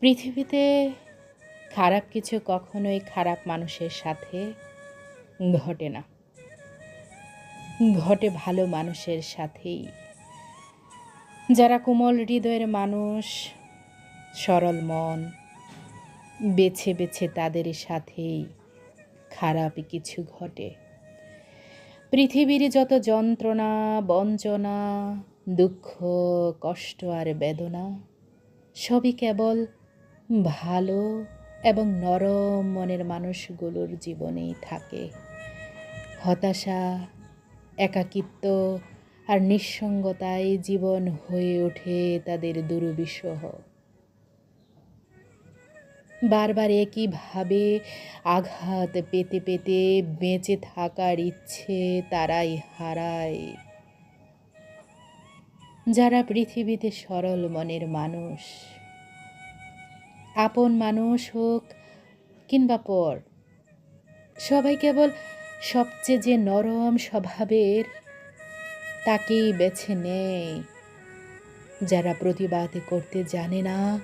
পৃথিবীতে খারাপ কিছু কখনোই খারাপ মানুষের সাথে ঘটে না। ঘটে ভালো মানুষের সাথেই। যারা কোমল হৃদয়ের মানুষ, সরল মন, বেছে বেছে তাদের সাথেই খারাপ কিছু ঘটে। পৃথিবীর যত যন্ত্রণা, বঞ্চনা, দুঃখ, কষ্ট আর বেদনা, সবই কেবল ভালো এবং নরম মনের মানুষগুলোর জীবনেই থাকে। হতাশা, একাকিত্ব আর নিঃসঙ্গতায় জীবন হয়ে ওঠে তাদের দুর্বিষহ। বারবার একইভাবে আঘাত পেতে পেতে বেঁচে থাকার ইচ্ছে তারাই হারায়। যারা পৃথিবীতে সরল মনের মানুষ আপন মানুষ হোক কিংবা পর, সবাই কেবল সবচেয়ে যে নরম স্বভাবের তাকেই বেছে নেয়। যারা প্রতিবাদ করতে জানে না,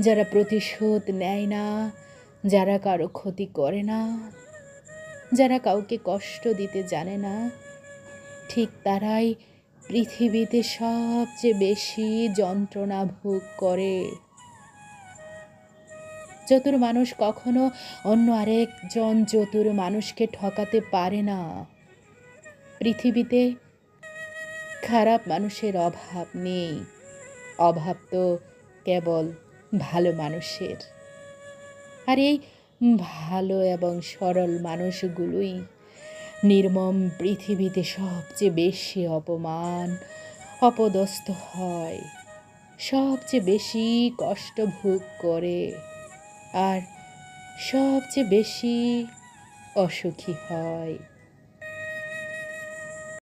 যারা প্রতিশোধ নেয় না, যারা কারও ক্ষতি করে না, যারা কাউকে কষ্ট দিতে জানে না, ঠিক তারাই পৃথিবীতে সবচেয়ে বেশি যন্ত্রণা ভোগ করে। চতুর মানুষ কখনো অন্য আরেকজন চতুর মানুষকে ঠকাতে পারে না। পৃথিবীতে খারাপ মানুষের অভাব নেই। অভাব তো কেবল ভালো মানুষের। আর এই ভালো এবং সরল মানুষগুলোই নির্মম পৃথিবীতে সবচেয়ে বেশি অপমান, অপদস্থ হয়, সবচেয়ে বেশি কষ্ট ভোগ করে। আর সবচেয়ে বেশি অসুখী হয়।